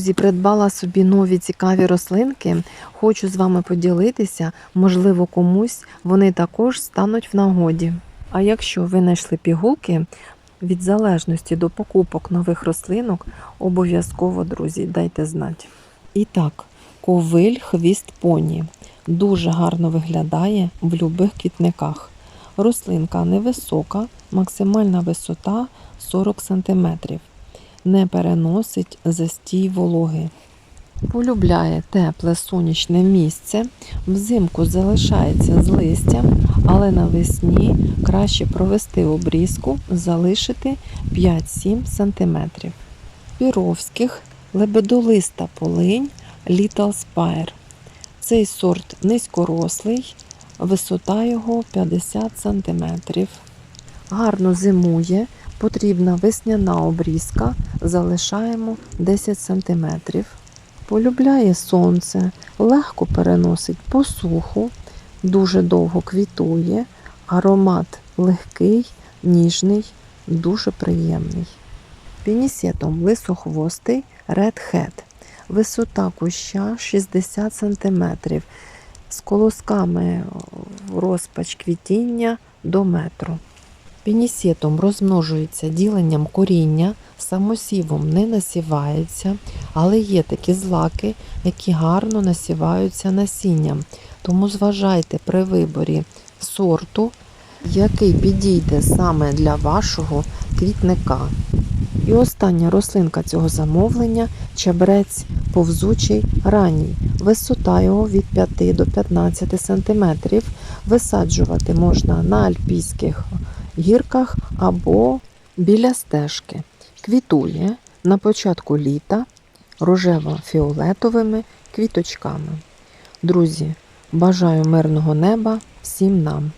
Друзі, придбала собі нові цікаві рослинки. Хочу з вами поділитися. Можливо, комусь вони також стануть в нагоді. А якщо ви знайшли пігулки, від залежності до покупок нових рослинок, обов'язково, друзі, дайте знати. І так, ковиль хвіст поні. Дуже гарно виглядає в любих квітниках. Рослинка невисока, максимальна висота 40 см. Не переносить застій вологи. Полюбляє тепле сонячне місце, взимку залишається з листям, але навесні краще провести обрізку, залишити 5-7 см. Піровських лебедолиста полинь Little Spire. Цей сорт низькорослий, висота його 50 см. Гарно зимує, потрібна весняна обрізка, залишаємо 10 см. Полюбляє сонце, легко переносить посуху, дуже довго квітує, аромат легкий, ніжний, дуже приємний. Пінісетом лисохвостий Red Hat. Висота куща 60 см, з колосками розпач квітіння до метру. Пінісетом розмножується діленням коріння, самосівом не насівається, але є такі злаки, які гарно насіваються насінням. Тому зважайте при виборі сорту, який підійде саме для вашого квітника. І остання рослинка цього замовлення чебрець повзучий ранній. Висота його від 5 до 15 см. Висаджувати можна на альпійських гірках або біля стежки. Квітує на початку літа рожево-фіолетовими квіточками. Друзі, бажаю мирного неба всім нам!